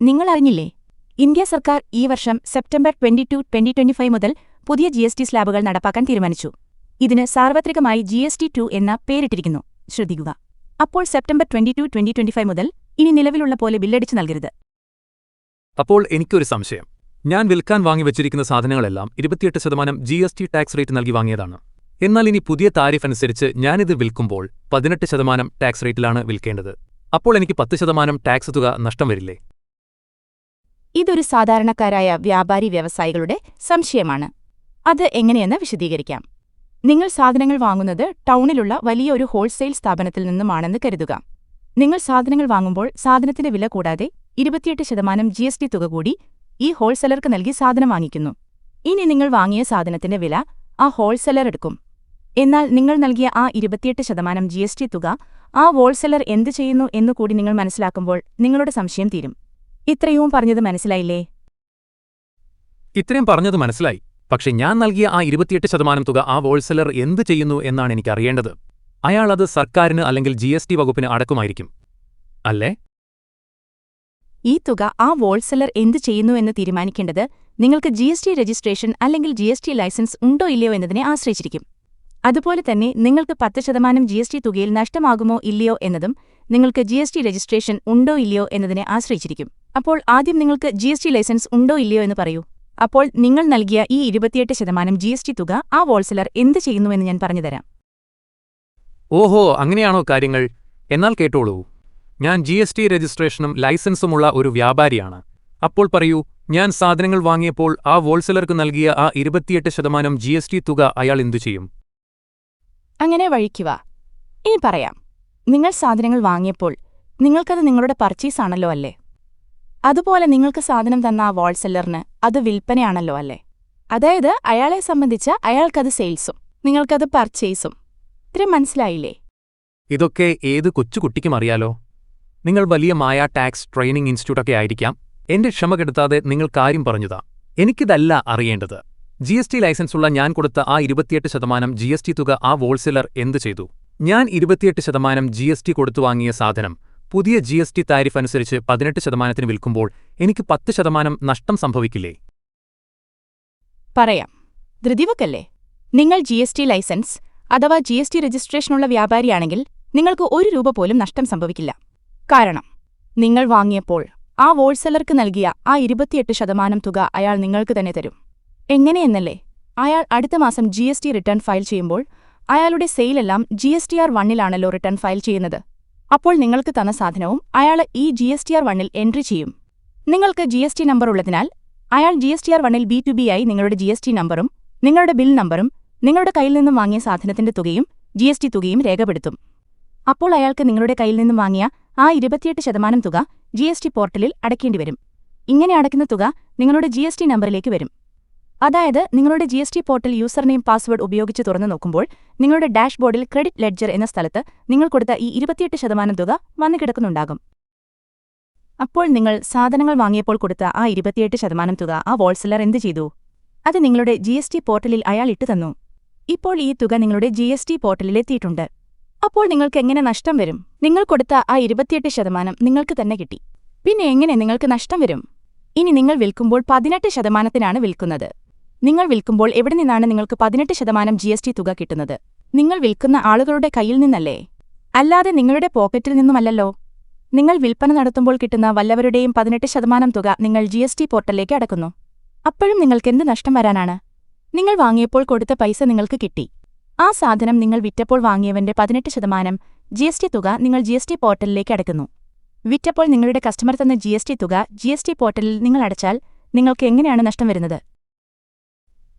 നിങ്ങൾ അറിഞ്ഞില്ലേ ഇന്ത്യ സർക്കാർ ഈ വർഷം September twenty two twenty twenty five മുതൽ പുതിയ ജി എസ് ടി സ്ലാബുകൾ നടപ്പാക്കാൻ തീരുമാനിച്ചു. ഇതിന് സാർവത്രികമായി ജി എസ് ടി ടു എന്ന പേരിട്ടിരിക്കുന്നു. ശ്രദ്ധിക്കുക. അപ്പോൾ September twenty two twenty twenty five മുതൽ ഇനി നിലവിലുള്ള പോലെ ബില്ലടിച്ചു നൽകരുത്. അപ്പോൾ എനിക്കൊരു സംശയം. ഞാൻ വിൽക്കാൻ വാങ്ങി വാങ്ങിവച്ചിരിക്കുന്ന സാധനങ്ങളെല്ലാം ഇരുപത്തിയെട്ട് ശതമാനം G S T tax rate നൽകി വാങ്ങിയതാണ്. എന്നാൽ ഇനി പുതിയ താരിഫ് അനുസരിച്ച് ഞാനിത് വിൽക്കുമ്പോൾ പതിനെട്ട് ശതമാനം ടാക്സ് റേറ്റിലാണ് വിൽക്കേണ്ടത്. അപ്പോൾ എനിക്ക് പത്ത് ശതമാനം ടാക്സ് തുക നഷ്ടം വരില്ലേ? ഇതൊരു സാധാരണക്കാരായ വ്യാപാരി വ്യവസായികളുടെ സംശയമാണ്. അത് എങ്ങനെയെന്ന് വിശദീകരിക്കാം. നിങ്ങൾ സാധനങ്ങൾ വാങ്ങുന്നത് ടൗണിലുള്ള വലിയ ഒരു ഹോൾസെയിൽ സ്ഥാപനത്തിൽ നിന്നുമാണെന്ന് കരുതുക. നിങ്ങൾ സാധനങ്ങൾ വാങ്ങുമ്പോൾ സാധനത്തിന്റെ വില കൂടാതെ ഇരുപത്തിയെട്ട് ശതമാനം ജി എസ് ടി തുക കൂടി ഈ ഹോൾസെല്ലർക്ക് നൽകി സാധനം വാങ്ങിക്കുന്നു. ഇനി നിങ്ങൾ വാങ്ങിയ സാധനത്തിന്റെ വില ആ ഹോൾസെല്ലർ എടുക്കും. എന്നാൽ നിങ്ങൾ നൽകിയ ആ ഇരുപത്തിയെട്ട് ശതമാനം ജി തുക ആ ഹോൾസെല്ലർ എന്തു ചെയ്യുന്നു എന്നുകൂടി നിങ്ങൾ മനസ്സിലാക്കുമ്പോൾ നിങ്ങളുടെ സംശയം തീരും. ഇത്രയും പറഞ്ഞത് മനസ്സിലായില്ലേ? ഇത്രയും പറഞ്ഞത് മനസ്സിലായി. പക്ഷെ ഞാൻ നൽകിയ ആ ഇരുപത്തിയെട്ട് ശതമാനം തുക ആ ഹോൾസെലർ എന്ത് ചെയ്യുന്നു എന്നാണ് എനിക്ക് അറിയേണ്ടത് അയാൾ അത് സർക്കാരിന് അല്ലെങ്കിൽ ജി എസ് ടി വകുപ്പിന് അടക്കുമായിരിക്കും. അല്ലേ? ഈ തുക ആ ഹോൾസെലർ എന്ത് ചെയ്യുന്നു എന്ന് തീരുമാനിക്കേണ്ടത് നിങ്ങൾക്ക് ജി എസ് ടി രജിസ്ട്രേഷൻ അല്ലെങ്കിൽ ജി എസ് ടി ലൈസൻസ് ഉണ്ടോ ഇല്ലയോ എന്നതിനെ ആശ്രയിച്ചിരിക്കും. അതുപോലെ തന്നെ നിങ്ങൾക്ക് പത്ത് ശതമാനം ജി എസ് ടി തുകയിൽ നഷ്ടമാകുമോ ഇല്ലയോ എന്നതും നിങ്ങൾക്ക് ജി എസ് ടി രജിസ്ട്രേഷൻ ഉണ്ടോ ഇല്ലയോ എന്നതിനെ ആശ്രയിച്ചിരിക്കും. അപ്പോൾ ആദ്യം നിങ്ങൾക്ക് ജി എസ് ടി ലൈസൻസ് ഉണ്ടോ ഇല്ലയോ എന്ന് പറയൂ. അപ്പോൾ നിങ്ങൾ നൽകിയ ഈ ഇരുപത്തിയെട്ട് ശതമാനം ജി എസ് ടി തുക ആ ഹോൾസെലർ എന്ത് ചെയ്യുന്നുവെന്ന് ഞാൻ പറഞ്ഞുതരാം ഓഹോ അങ്ങനെയാണോ കാര്യങ്ങൾ? എന്നാൽ കേട്ടോളൂ. ഞാൻ ജി എസ് ടി രജിസ്ട്രേഷനും ലൈസൻസുമുള്ള ഒരു വ്യാപാരിയാണ്. അപ്പോൾ പറയൂ ഞാൻ സാധനങ്ങൾ വാങ്ങിയപ്പോൾ ആ ഹോൾസെലർക്ക് നൽകിയ ആ ഇരുപത്തിയെട്ട് ശതമാനം ജി എസ് ടി തുക അയാൾ എന്തു ചെയ്യും? അങ്ങനെ വഴിക്കുക ഇനി പറയാം. നിങ്ങൾ സാധനങ്ങൾ വാങ്ങിയപ്പോൾ നിങ്ങൾക്കത് നിങ്ങളുടെ പർച്ചേസ് ആണല്ലോ അല്ലേ? അതുപോലെ നിങ്ങൾക്ക് സാധനം തന്ന ആ വാൾസെല്ലറിന് അത് വിൽപ്പനയാണല്ലോ അല്ലേ? അതായത് അയാളെ സംബന്ധിച്ച് അയാൾക്കത് സെയിൽസും നിങ്ങൾക്കത് പർച്ചേസും ഇത്ര മനസ്സിലായില്ലേ? ഇതൊക്കെ ഏത് കൊച്ചുകുട്ടിക്കും അറിയാലോ. നിങ്ങൾ വലിയ മായ ടാക്സ് ട്രെയിനിംഗ് ഇൻസ്റ്റിറ്റ്യൂട്ടൊക്കെ ആയിരിക്കാം. എന്റെ ക്ഷമ കെടുത്താതെ നിങ്ങൾ കാര്യം പറഞ്ഞുതാ. എനിക്കിതല്ല അറിയേണ്ടത്. ജി എസ് ടി ലൈസൻസുള്ള ഞാൻ കൊടുത്ത ആ ഇരുപത്തിയെട്ട് ശതമാനം ജി എസ് ടി തുക ആ ഹോൾസെലർ എന്തു ചെയ്തു? ഞാൻ ഇരുപത്തിയെട്ട് ശതമാനം ജി എസ് ടി കൊടുത്തു വാങ്ങിയ സാധനം പുതിയ ജി എസ് ടി താരിഫ് അനുസരിച്ച് പതിനെട്ട് ശതമാനത്തിന് വിൽക്കുമ്പോൾ എനിക്ക് പത്ത് ശതമാനം നഷ്ടം സംഭവിക്കില്ലേ? പറയാം. ധൃതിവക്കല്ലേ? നിങ്ങൾ ജി എസ് ടി ലൈസൻസ് അഥവാ ജി എസ് ടി രജിസ്ട്രേഷനുള്ള വ്യാപാരിയാണെങ്കിൽ നിങ്ങൾക്ക് ഒരു രൂപ പോലും നഷ്ടം സംഭവിക്കില്ല. കാരണം നിങ്ങൾ വാങ്ങിയപ്പോൾ ആ ഹോൾസെല്ലർക്ക് നൽകിയ ആ ഇരുപത്തിയെട്ട് ശതമാനം തുക അയാൾ നിങ്ങൾക്ക് തന്നെ തരും. എങ്ങനെയെന്നല്ലേ? അയാൾ അടുത്ത മാസം ജി റിട്ടേൺ ഫയൽ ചെയ്യുമ്പോൾ അയാളുടെ സെയിലെല്ലാം ജി എസ് ടി ആർ വണ്ണിലാണല്ലോ റിട്ടേൺ ഫയൽ ചെയ്യുന്നത്. അപ്പോൾ നിങ്ങൾക്ക് തന്ന സാധനവും അയാൾ ഈ ജി എസ് ടി ആർ വണ്ണിൽ എൻട്രി ചെയ്യും. നിങ്ങൾക്ക് ജി എസ് ടി നമ്പർ ഉള്ളതിനാൽ അയാൾ ജി എസ് ടി ആർ വണ്ണിൽ ബി ടു ബി ആയി നിങ്ങളുടെ ജി എസ് ടി നമ്പറും നിങ്ങളുടെ ബിൽ നമ്പറും നിങ്ങളുടെ കയ്യിൽ നിന്നും വാങ്ങിയ സാധനത്തിന്റെ തുകയും ജി എസ് ടി തുകയും രേഖപ്പെടുത്തും. അപ്പോൾ അയാൾക്ക് നിങ്ങളുടെ കയ്യിൽ നിന്നും വാങ്ങിയ ആ ഇരുപത്തിയെട്ട് ശതമാനം തുക ജി എസ് ടി പോർട്ടലിൽ അടയ്ക്കേണ്ടി വരും. ഇങ്ങനെ അടയ്ക്കുന്ന തുക നിങ്ങളുടെ ജി എസ് ടി നമ്പറിലേക്ക് വരും. അതായത് നിങ്ങളുടെ G S T portal user name password ഉപയോഗിച്ച് തുറന്നു നോക്കുമ്പോൾ നിങ്ങളുടെ ഡാഷ്ബോർഡിൽ ക്രെഡിറ്റ് ലെഡ്ജർ എന്ന സ്ഥലത്ത് നിങ്ങൾ കൊടുത്ത ഈ ഇരുപത്തിയെട്ട് ശതമാനം തുക വന്നു കിടക്കുന്നുണ്ടാകും. അപ്പോൾ നിങ്ങൾ സാധനങ്ങൾ വാങ്ങിയപ്പോൾ കൊടുത്ത ആ ഇരുപത്തിയെട്ട് ശതമാനം തുക ആ വോൾസെല്ലർ എന്തു ചെയ്തു? അത് നിങ്ങളുടെ ജി എസ് ടി പോർട്ടലിൽ അയാൾ ഇട്ടു തന്നു. ഇപ്പോൾ ഈ തുക നിങ്ങളുടെ ജി എസ് ടി പോർട്ടലിലെത്തിയിട്ടുണ്ട് അപ്പോൾ നിങ്ങൾക്ക് എങ്ങനെ നഷ്ടം വരും? നിങ്ങൾ കൊടുത്ത ആ ഇരുപത്തിയെട്ട് ശതമാനം നിങ്ങൾക്ക് തന്നെ കിട്ടി. പിന്നെ എങ്ങനെ നിങ്ങൾക്ക് നഷ്ടം വരും? ഇനി നിങ്ങൾ വിൽക്കുമ്പോൾ പതിനെട്ട് ശതമാനത്തിനാണ് വിൽക്കുന്നത്. നിങ്ങൾ വിൽക്കുമ്പോൾ എവിടെ നിന്നാണ് നിങ്ങൾക്ക് പതിനെട്ട് ശതമാനം ജി എസ് ടി തുക കിട്ടുന്നത്? നിങ്ങൾ വിൽക്കുന്ന ആളുകളുടെ കയ്യിൽ നിന്നല്ലേ? അല്ലാതെ നിങ്ങളുടെ പോക്കറ്റിൽ നിന്നുമല്ലല്ലോ. നിങ്ങൾ വിൽപ്പന നടത്തുമ്പോൾ കിട്ടുന്ന വല്ലവരുടെയും പതിനെട്ട് ശതമാനം തുക നിങ്ങൾ ജി എസ് ടി പോർട്ടലിലേക്ക് അടക്കുന്നു. അപ്പോഴും നിങ്ങൾക്കെന്ത് നഷ്ടം വരാനാണ്? നിങ്ങൾ വാങ്ങിയപ്പോൾ കൊടുത്ത പൈസ നിങ്ങൾക്ക് കിട്ടി. ആ സാധനം നിങ്ങൾ വിറ്റപ്പോൾ വാങ്ങിയവന്റെ പതിനെട്ട് ശതമാനം ജി എസ് ടി തുക നിങ്ങൾ ജി എസ് ടി പോർട്ടലിലേക്ക് അടക്കുന്നു. വിറ്റപ്പോൾ നിങ്ങളുടെ കസ്റ്റമർ തന്ന ജി എസ് ടി തുക ജി എസ് ടി പോർട്ടലിൽ നിങ്ങൾ അടച്ചാൽ നിങ്ങൾക്ക് എങ്ങനെയാണ് നഷ്ടം വരുന്നത്?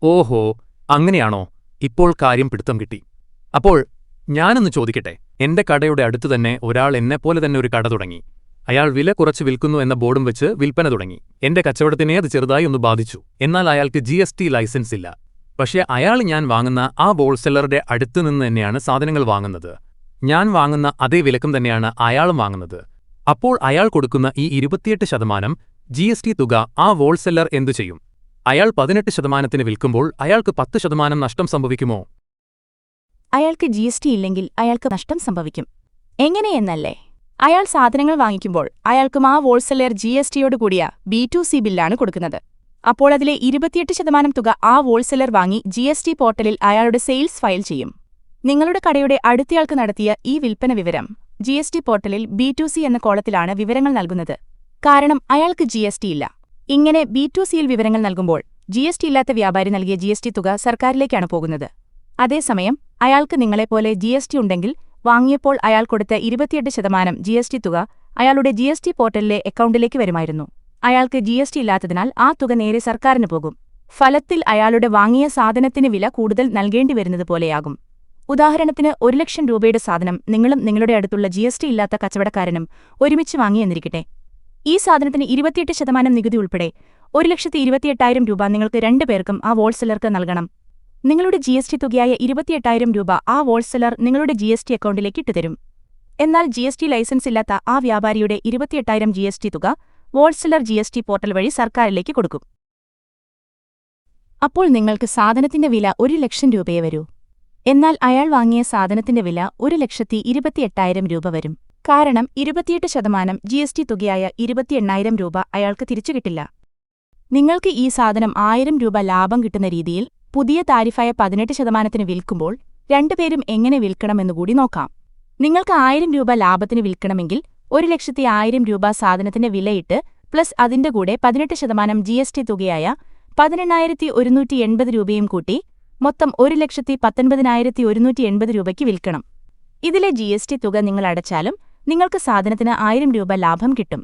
ഓഹോ അങ്ങനെയാണോ? ഇപ്പോൾ കാര്യം പിടുത്തം കിട്ടി. അപ്പോൾ ഞാനൊന്ന് ചോദിക്കട്ടെ എന്റെ കടയുടെ അടുത്തു തന്നെ ഒരാൾ എന്നെപ്പോലെ തന്നെ ഒരു കട തുടങ്ങി. അയാൾ വില കുറച്ച് വിൽക്കുന്നു എന്ന ബോർഡും വെച്ച് വിൽപ്പന തുടങ്ങി. എന്റെ കച്ചവടത്തിനെ അത് ചെറുതായി ഒന്ന് ബാധിച്ചു. എന്നാൽ അയാൾക്ക് ജി എസ് ടി ലൈസൻസ് ഇല്ല. പക്ഷേ അയാൾ ഞാൻ വാങ്ങുന്ന ആ ഹോൾസെല്ലറുടെ അടുത്തു നിന്ന് തന്നെയാണ് സാധനങ്ങൾ വാങ്ങുന്നത്. ഞാൻ വാങ്ങുന്ന അതേ വിലക്കും തന്നെയാണ് അയാളും വാങ്ങുന്നത്. അപ്പോൾ അയാൾ കൊടുക്കുന്ന ഈ ഇരുപത്തിയെട്ട് ശതമാനം ജി തുക ആ ഹോൾസെല്ലർ എന്തു ചെയ്യും? അയാൾ പതിനെട്ട് ശതമാനത്തിന് വിൽക്കുമ്പോൾ അയാൾക്ക് പത്ത് ശതമാനം നഷ്ടം സംഭവിക്കുമോ? അയാൾക്ക് ജി എസ് ടി ഇല്ലെങ്കിൽ അയാൾക്ക് നഷ്ടം സംഭവിക്കും. എങ്ങനെയെന്നല്ലേ? അയാൾ സാധനങ്ങൾ വാങ്ങിക്കുമ്പോൾ അയാൾക്കും ആ വോൾസെല്ലർ ജി എസ് ടിയോട് കൂടിയ ബി ടു സി ബില്ലാണ് കൊടുക്കുന്നത്. അപ്പോൾ അതിലെ ഇരുപത്തിയെട്ട് ശതമാനം തുക ആ വോൾസെല്ലർ വാങ്ങി ജി എസ് ടി പോർട്ടലിൽ അയാളുടെ സെയിൽസ് ഫയൽ ചെയ്യും. നിങ്ങളുടെ കടയുടെ അടുത്തയാൾക്ക് നടത്തിയ ഈ വിൽപ്പന വിവരം ജി എസ് ടി പോർട്ടലിൽ ബി ടു സി എന്ന കോളത്തിലാണ് വിവരങ്ങൾ നൽകുന്നത്. കാരണം അയാൾക്ക് ജി എസ് ടി ഇല്ല. ഇങ്ങനെ ബി ടു സിയിൽ വിവരങ്ങൾ നൽകുമ്പോൾ ജി എസ് ടി ഇല്ലാത്ത വ്യാപാരി നൽകിയ ജി എസ് ടി തുക സർക്കാരിലേക്കാണ് പോകുന്നത്. അതേസമയം അയാൾക്ക് നിങ്ങളെപ്പോലെ ജി എസ് ടി ഉണ്ടെങ്കിൽ വാങ്ങിയപ്പോൾ അയാൾ കൊടുത്ത ഇരുപത്തിയെട്ട് ശതമാനം ജി എസ് ടി തുക അയാളുടെ ജി എസ് ടി പോർട്ടലിലെ അക്കൗണ്ടിലേക്ക് വരുമായിരുന്നു. അയാൾക്ക് ജി എസ് ടി ഇല്ലാത്തതിനാൽ ആ തുക നേരെ സർക്കാരിന് പോകും. ഫലത്തിൽ അയാളുടെ വാങ്ങിയ സാധനത്തിന് വില കൂടുതൽ നൽകേണ്ടി വരുന്നത് പോലെയാകും. ഉദാഹരണത്തിന് ഒരു ലക്ഷം രൂപയുടെ സാധനം നിങ്ങളും നിങ്ങളുടെ അടുത്തുള്ള ജി ഇല്ലാത്ത കച്ചവടക്കാരനും ഒരുമിച്ച് വാങ്ങിയെന്നിരിക്കട്ടെ. ഈ സാധനത്തിന് ഇരുപത്തിയെട്ട് ശതമാനം നികുതി ഉൾപ്പെടെ ഒരു ലക്ഷത്തി ഇരുപത്തിയെട്ടായിരം രൂപ നിങ്ങൾക്ക് രണ്ടു പേർക്കും ആ വോൾസെല്ലർക്ക് നൽകണം. നിങ്ങളുടെ ജി എസ് ടി തുകയായ ഇരുപത്തിയെട്ടായിരം രൂപ ആ വോൾസെല്ലർ നിങ്ങളുടെ ജി എസ് ടി അക്കൗണ്ടിലേക്ക് ഇട്ടുതരും. എന്നാൽ ജി എസ് ടി ലൈസൻസ് ഇല്ലാത്ത ആ വ്യാപാരിയുടെ ഇരുപത്തിയെട്ടായിരം ജി എസ് ടി തുക wholesaler G S T portal വഴി സർക്കാരിലേക്ക് കൊടുക്കും. അപ്പോൾ നിങ്ങൾക്ക് സാധനത്തിന്റെ വില ഒരു ലക്ഷം രൂപയെ വരൂ. എന്നാൽ അയാൾ വാങ്ങിയ സാധനത്തിന്റെ വില ഒരു ലക്ഷത്തി ഇരുപത്തിയെട്ടായിരം രൂപ വരും. കാരണം ഇരുപത്തിയെട്ട് ശതമാനം ജി എസ് ടി തുകയായ ഇരുപത്തിയെണ്ണായിരം രൂപ അയാൾക്ക് തിരിച്ചു കിട്ടില്ല നിങ്ങൾക്ക് ഈ സാധനം ആയിരം രൂപ ലാഭം കിട്ടുന്ന രീതിയിൽ പുതിയ താരിഫായ പതിനെട്ട് ശതമാനത്തിന് വിൽക്കുമ്പോൾ രണ്ടുപേരും എങ്ങനെ വിൽക്കണമെന്നുകൂടി നോക്കാം. നിങ്ങൾക്ക് ആയിരം രൂപ ലാഭത്തിന് വിൽക്കണമെങ്കിൽ ഒരു ലക്ഷത്തി ആയിരം രൂപ സാധനത്തിന്റെ വിലയിട്ട് പ്ലസ് അതിന്റെ കൂടെ പതിനെട്ട് ശതമാനം ജി എസ് ടി തുകയായ പതിനെണ്ണായിരത്തി ഒരുന്നൂറ്റി എൺപത് രൂപയും കൂട്ടി മൊത്തം ഒരു ലക്ഷത്തി പത്തൊൻപതിനായിരത്തി ഒരുന്നൂറ്റി എൺപത് രൂപയ്ക്ക് വിൽക്കണം. ഇതിലെ ജി എസ് ടി തുക നിങ്ങൾ അടച്ചാലും നിങ്ങൾക്ക് സാധനത്തിന് ആയിരം രൂപ ലാഭം കിട്ടും.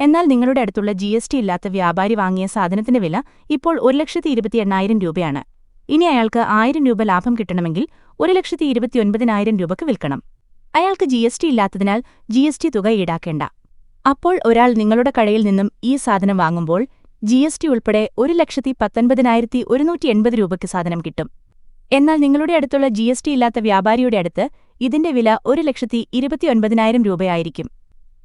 എന്നാൽ നിങ്ങളുടെ അടുത്തുള്ള ജി ഇല്ലാത്ത വ്യാപാരി വാങ്ങിയ സാധനത്തിന്റെ വില ഇപ്പോൾ ഒരു ലക്ഷത്തി ഇരുപത്തി എണ്ണായിരം രൂപയാണ്. ഇനി അയാൾക്ക് ആയിരം രൂപ ലാഭം കിട്ടണമെങ്കിൽ ഒരു ലക്ഷത്തി രൂപയ്ക്ക് വിൽക്കണം. അയാൾക്ക് ജി എസ് ടി ഇല്ലാത്തതിനാൽ ജി എസ് ടി തുക ഈടാക്കേണ്ട. അപ്പോൾ ഒരാൾ നിങ്ങളുടെ കടയിൽ നിന്നും ഈ സാധനം വാങ്ങുമ്പോൾ ജി എസ് ടി ഉൾപ്പെടെ ഒരു ലക്ഷത്തി പത്തൊൻപതിനായിരത്തി ഒരുന്നൂറ്റി എൺപത് രൂപയ്ക്ക് സാധനം കിട്ടും. എന്നാൽ നിങ്ങളുടെ അടുത്തുള്ള ജി എസ് ടി ഇല്ലാത്ത വ്യാപാരിയുടെ അടുത്ത് ഇതിന്റെ വില ഒരു ലക്ഷത്തി ഇരുപത്തിയൊൻപതിനായിരം രൂപയായിരിക്കും.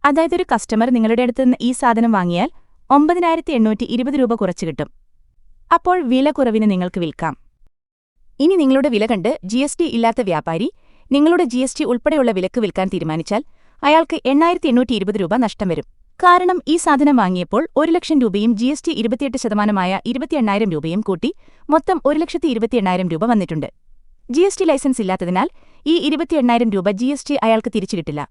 അതായത് ഒരു കസ്റ്റമർ നിങ്ങളുടെ അടുത്ത് നിന്ന് ഈ സാധനം വാങ്ങിയാൽ ഒമ്പതിനായിരത്തി എണ്ണൂറ്റി ഇരുപത് രൂപ കുറച്ച് കിട്ടും. അപ്പോൾ വില കുറവിന് നിങ്ങൾക്ക് വിൽക്കാം. ഇനി നിങ്ങളുടെ വില കണ്ട് ജി എസ് ടി ഇല്ലാത്ത വ്യാപാരി നിങ്ങളുടെ ജി എസ് ടി ഉൾപ്പെടെയുള്ള വിലക്ക് വിൽക്കാൻ തീരുമാനിച്ചാൽ അയാൾക്ക് എണ്ണായിരത്തി എണ്ണൂറ്റി ഇരുപത് രൂപ നഷ്ടം വരും. കാരണം ഈ സാധനം വാങ്ങിയപ്പോൾ ഒരു ലക്ഷം രൂപയും ജി എസ് ടി ഇരുപത്തിയെട്ട് ശതമാനമായ ഇരുപത്തിയെണ്ണായിരം രൂപയും കൂട്ടി മൊത്തം ഒരു ലക്ഷത്തി ഇരുപത്തിയെണ്ണായിരം രൂപ വന്നിട്ടുണ്ട്. ജി എസ് ടി ലൈസൻസ് ഇല്ലാത്തതിനാൽ ഈ ഇരുപത്തിയെണ്ണായിരം രൂപ ജി എസ് ടി അയാൾക്ക് തിരിച്ചു കിട്ടില്ല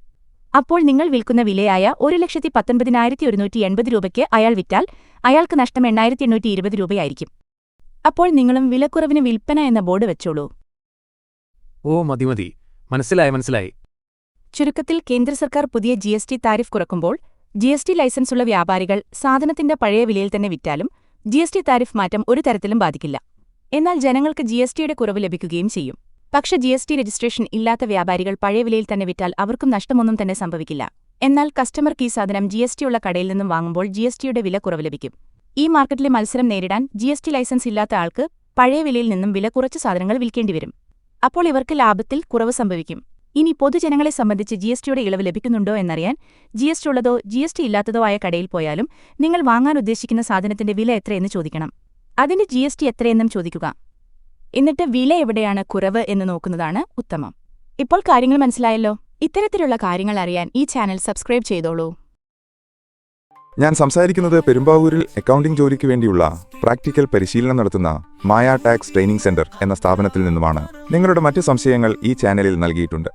അപ്പോൾ നിങ്ങൾ വിൽക്കുന്ന വിലയായ ഒരു ലക്ഷത്തി പത്തൊൻപതിനായിരത്തി ഒരുന്നൂറ്റി എൺപത് രൂപയ്ക്ക് അയാൾ വിറ്റാൽ അയാൾക്ക് നഷ്ടം എണ്ണായിരത്തി എണ്ണൂറ്റി ഇരുപത് രൂപയായിരിക്കും. അപ്പോൾ നിങ്ങളും വിലക്കുറവിന് വിൽപ്പന എന്ന ബോർഡ് വെച്ചോളൂ. ഓ മതി മതി. മനസ്സിലായി മനസ്സിലായി. ചുരുക്കത്തിൽ കേന്ദ്ര സർക്കാർ പുതിയ ജി എസ് ടി താരിഫ് കുറക്കുമ്പോൾ ജി എസ് ടി ലൈസൻസുള്ള വ്യാപാരികൾ സാധനത്തിന്റെ പഴയ വിലയിൽ തന്നെ വിറ്റാലും ജി എസ് ടി താരിഫ് മാറ്റം ഒരു തരത്തിലും ബാധിക്കില്ല. എന്നാൽ ജനങ്ങൾക്ക് ജി എസ് ടിയുടെ കുറവ് ലഭിക്കുകയും ചെയ്യും. പക്ഷേ ജി എസ് ടി രജിസ്ട്രേഷൻ ഇല്ലാത്ത വ്യാപാരികൾ പഴയ വിലയിൽ തന്നെ വിറ്റാൽ അവർക്കും നഷ്ടമൊന്നും തന്നെ സംഭവിക്കില്ല. എന്നാൽ കസ്റ്റമർ കീ സാധനം ജി എസ് ടിയുള്ള കടയിൽ നിന്നും വാങ്ങുമ്പോൾ ജി എസ് ടിയുടെ വില കുറവ് ലഭിക്കും. ഈ മാർക്കറ്റിലെ മത്സരം നേരിടാൻ ജി എസ് ടി ലൈസൻസ് ഇല്ലാത്ത ആൾക്ക് പഴയ വിലയിൽ നിന്നും വില കുറച്ച് സാധനങ്ങൾ വിൽക്കേണ്ടി വരും. അപ്പോൾ ഇവർക്ക് ലാഭത്തിൽ കുറവ് സംഭവിക്കും. ഇനി പൊതുജനങ്ങളെ സംബന്ധിച്ച് ജി എസ് ടിയുടെ ഇളവ് ലഭിക്കുന്നുണ്ടോ എന്നറിയാൻ ജി എസ് ടി ഉള്ളതോ ജി എസ് ടി ഇല്ലാത്തതോ ആയ കടയിൽ പോയാലും നിങ്ങൾ വാങ്ങാൻ ഉദ്ദേശിക്കുന്ന സാധനത്തിന്റെ വില എത്രയെന്ന് ചോദിക്കണം. അതിന്റെ ജി എസ് ടി എത്രയെന്നും ചോദിക്കുക. എന്നിട്ട് വില എവിടെയാണ് കുറവ് എന്ന് നോക്കുന്നതാണ് ഉത്തമം. ഇപ്പോൾ കാര്യങ്ങൾ മനസ്സിലായല്ലോ? ഇത്തരത്തിലുള്ള കാര്യങ്ങൾ അറിയാൻ ഈ ചാനൽ സബ്സ്ക്രൈബ് ചെയ്തോളൂ. ഞാൻ സംസാരിക്കുന്നത് പെരുമ്പാവൂരിൽ അക്കൗണ്ടിംഗ് ജോലിക്ക് വേണ്ടിയുള്ള പ്രാക്ടിക്കൽ പരിശീലനം നടത്തുന്ന മായ ടാക്സ് ട്രെയിനിംഗ് സെന്റർ എന്ന സ്ഥാപനത്തിൽ നിന്നുമാണ്. നിങ്ങളുടെ മറ്റ് സംശയങ്ങൾ ഈ ചാനലിൽ നൽകിയിട്ടുണ്ട്.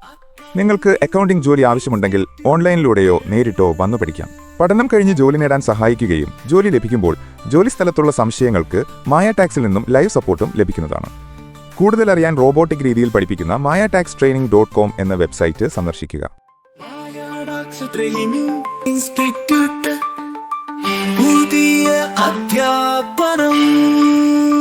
നിങ്ങൾക്ക് അക്കൗണ്ടിംഗ് ജോലി ആവശ്യമുണ്ടെങ്കിൽ ഓൺലൈനിലൂടെയോ നേരിട്ടോ വന്നു പഠിക്കാം. പഠനം കഴിഞ്ഞ് ജോലി നേടാൻ സഹായിക്കുകയും ജോലി ലഭിക്കുമ്പോൾ ജോലി സ്ഥലത്തുള്ള സംശയങ്ങൾക്ക് മായ ടാക്സിൽ നിന്നും ലൈവ് സപ്പോർട്ടും ലഭിക്കുന്നതാണ്. കൂടുതൽ അറിയാൻ റോബോട്ടിക് രീതിയിൽ പഠിപ്പിക്കുന്ന Maya tax training dot com എന്ന വെബ്സൈറ്റ് സന്ദർശിക്കുക. അധ്യാപനം.